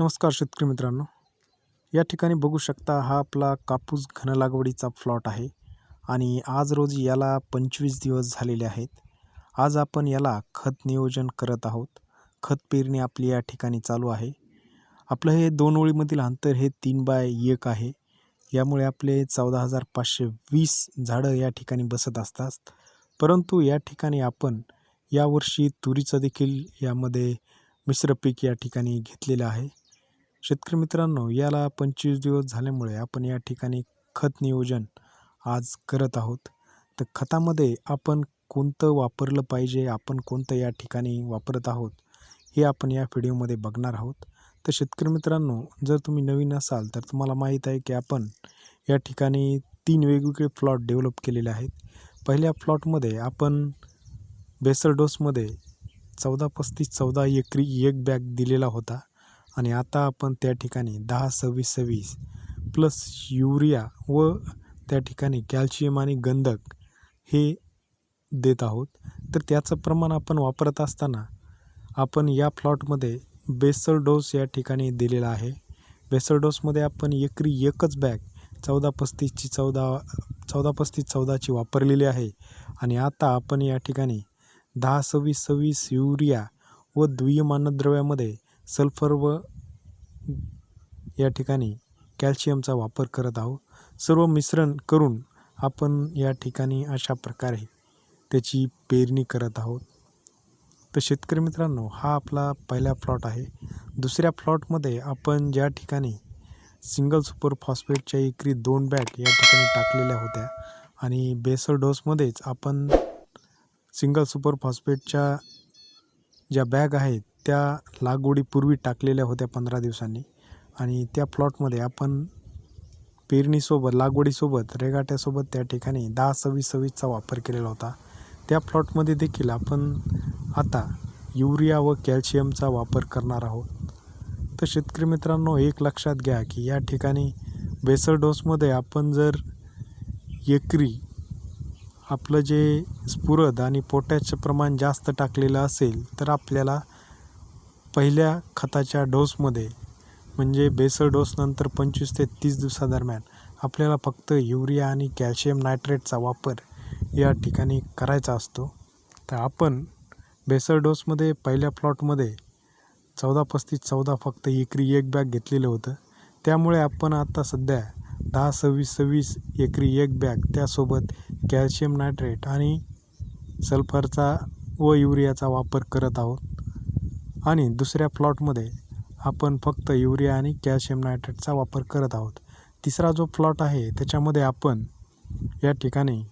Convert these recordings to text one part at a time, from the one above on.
नमस्कार शेतकरी मित्रांनो. या ठिकाणी बघू शकता हा आपला कापूस घन लागवडीचा प्लॉट आहे आणि आज रोजी याला पंचवीस दिवस झालेले आहेत. आज आपण याला खत नियोजन करत आहोत. खत पेरणी आपली या ठिकाणी चालू आहे. आपलं हे दोन ओळीमधील अंतर हे तीन बाय एक आहे. यामुळे आपले चौदा हजार पाचशे वीस झाडं या ठिकाणी बसत असतात. परंतु या ठिकाणी आपण यावर्षी तुरीचं देखील यामध्ये मिश्र पीक या ठिकाणी घेतलेलं आहे. शेतकरी मित्रांनो याला पंचवीस दिवस झाल्यामुळे आपण या ठिकाणी खत नियोजन आज करत आहोत. तर खतामध्ये आपण कोणतं वापरलं पाहिजे आपण कोणतं या ठिकाणी वापरत आहोत हे आपण या व्हिडिओमध्ये बघणार आहोत. तर शेतकरी मित्रांनो जर तुम्ही नवीन असाल तर तुम्हाला माहीत आहे की आपण या ठिकाणी तीन वेगवेगळे प्लॉट डेव्हलप केलेले आहेत. पहिल्या प्लॉटमध्ये आपण बेसर डोसमध्ये चौदा पस्तीस चौदा एकरी एक बॅग दिलेला होता. आणि आता आपण त्या ठिकाणी दहा सव्वीस सव्वीस प्लस युरिया व त्या ठिकाणी कॅल्शियम आणि गंधक हे देत आहोत. तर त्याचं प्रमाण आपण वापरत असताना आपण या प्लॉटमध्ये बेसल डोस या ठिकाणी दिलेला आहे. बेसल डोसमध्ये आपण एकरी एकच बॅग चौदा पस्तीसची चौदा चौदा पस्तीस चौदाची वापरलेली आहे. आणि आता आपण या ठिकाणी दहा सव्वीस सव्वीस युरिया व दुय्यम अन्नद्रव्यामध्ये सल्फर व या ठिकाणी कॅल्शियमचा वापर करत आहोत. सर्व मिश्रण करून आपण या ठिकाणी अशा प्रकारे त्याची पेरणी करत आहोत. तर शेतकरी मित्रांनो हा आपला पहिला प्लॉट आहे. दुसऱ्या प्लॉटमध्ये आपण ज्या ठिकाणी सिंगल सुपर फॉस्फेटच्या एकरी दोन बॅग या ठिकाणी टाकलेल्या होत्या आणि बेसल डोसमध्येच आपण सिंगल सुपर फॉस्फेटच्या ज्या बॅग आहेत त्या लागवडीपूर्वी टाकलेल्या होत्या पंधरा दिवसांनी. आणि त्या प्लॉटमध्ये आपण पेरणीसोबत लागवडीसोबत रेगाट्यासोबत त्या ठिकाणी दहा सव्वीस सव्वीसचा वापर केलेला होता. त्या प्लॉटमध्ये देखील आपण आता युरिया व कॅल्शियमचा वापर करणार आहोत. तर शेतकरी मित्रांनो एक लक्षात घ्या की या ठिकाणी बेसर डोसमध्ये आपण जर एकरी आपलं जे स्फुरद आणि पोटॅशचं प्रमाण जास्त टाकलेलं असेल तर आपल्याला पहिल्या खताच्या डोसमध्ये म्हणजे बेसळ डोसनंतर पंचवीस ते तीस दिवसादरम्यान आपल्याला फक्त युरिया आणि कॅल्शियम नायट्रेटचा वापर या ठिकाणी करायचा असतो. तर आपण बेसळ डोसमध्ये पहिल्या प्लॉटमध्ये चौदा पस्तीस चौदा फक्त एकरी एक बॅग घेतलेलं होतं. त्यामुळे आपण आता सध्या दहा सव्वीस सव्वीस एकरी एक बॅग त्यासोबत कॅल्शियम नायट्रेट आणि सल्फरचा व युरियाचा वापर करत आहोत. आणि दुसऱ्या प्लॉटमध्ये आपण फक्त युरिया आणि कॅल्शियम नायट्रेटचा वापर करत आहोत. तिसरा जो प्लॉट आहे त्याच्यामध्ये आपण या ठिकाणी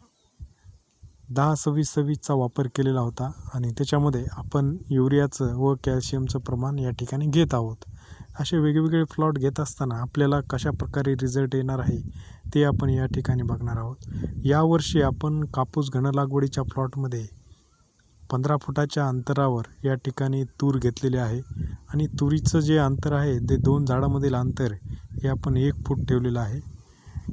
दहा सव्वीस सव्वीसचा वापर केलेला होता आणि त्याच्यामध्ये आपण युरियाचं व कॅल्शियमचं प्रमाण या ठिकाणी घेत आहोत. असे वेगवेगळे प्लॉट घेत असताना आपल्याला कशा प्रकारे रिझल्ट येणार आहे ते आपण या ठिकाणी बघणार आहोत. यावर्षी आपण कापूस घन लागवडीच्या प्लॉटमध्ये पंधरा फुटाच्या अंतरावर या ठिकाणी तूर घेतलेले आहे आणि तुरीचं जे अंतर आहे ते दोन झाडामधील अंतर हे आपण एक फूट ठेवलेलं आहे.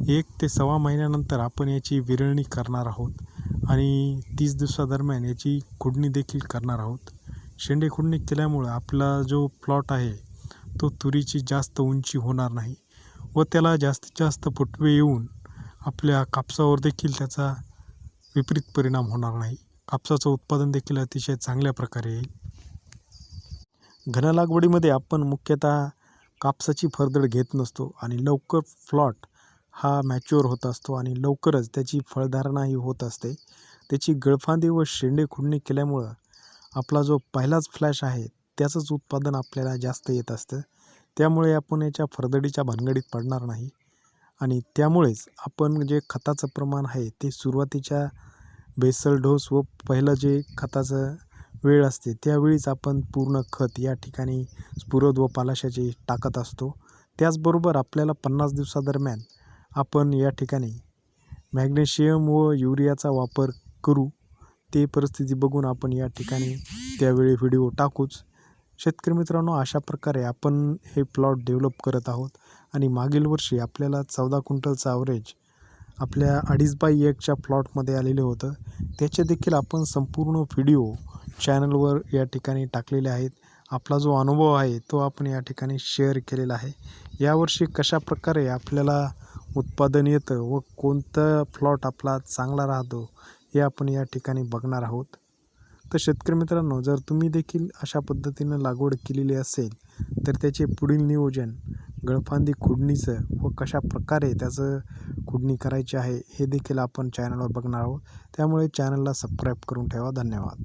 एक ते सव्वा महिन्यानंतर आपण याची विरळणी करणार आहोत आणि तीस दिवसादरम्यान याची खुडणी देखील करणार आहोत. शेंडे खुडणी केल्यामुळं आपला जो प्लॉट आहे तो तुरीची जास्त उंची होणार नाही व त्याला जास्तीत जास्त फुटवे येऊन आपल्या कापसावर देखील त्याचा विपरीत परिणाम होणार नाही. कापसाचं उत्पादन देखील अतिशय चांगल्या प्रकारे येईल. घन लागवडीमध्ये आपण मुख्यतः कापसाची फरदड घेत नसतो आणि लवकर फ्लॉट हा मॅच्युअर होत असतो आणि लवकरच त्याची फळधारणाही होत असते. त्याची गळफांदी व शेंडे खुडणी केल्यामुळं आपला जो पहिलाच फ्लॅश आहे त्याचंच उत्पादन आपल्याला जास्त येत असतं. त्यामुळे आपण याच्या फरदडीच्या भानगडीत पडणार नाही. आणि त्यामुळेच आपण जे खताचं प्रमाण आहे ते सुरुवातीच्या बेसल डोस व पहिलं जे खताचं वेळ असते त्यावेळीच आपण पूर्ण खत या ठिकाणी स्फुरद व पालाशाचे टाकत असतो. त्याचबरोबर आपल्याला पन्नास दिवसादरम्यान आपण या ठिकाणी मॅग्नेशियम व युरियाचा वापर करू ते परिस्थिती बघून आपण या ठिकाणी त्यावेळी व्हिडिओ टाकूच. शेतकरी मित्रांनो अशा प्रकारे आपण हे प्लॉट डेव्हलप करत आहोत. आणि मागील वर्षी आपल्याला चौदा क्विंटलचं ॲव्हरेज आपल्या अडीच बाय एकच्या प्लॉटमध्ये आलेलं होतं. त्याचे देखील आपण संपूर्ण व्हिडिओ चॅनलवर या ठिकाणी टाकलेले आहेत. आपला जो अनुभव आहे तो आपण या ठिकाणी शेअर केलेला आहे. यावर्षी कशा प्रकारे आपल्याला उत्पादन येतं व कोणतं प्लॉट आपला चांगला राहतो हे आपण या ठिकाणी बघणार आहोत. तर शेतकरी मित्रांनो जर तुम्ही देखील अशा पद्धतीनं लागवड केलेली असेल तर त्याचे पुढील नियोजन गळफांदी खुडणीचं व कशा प्रकारे त्याचं खुडणी करायची आहे हे देखील आपण चॅनलवर बघणार आहोत. त्यामुळे चॅनलला सबस्क्राईब करून ठेवा. धन्यवाद.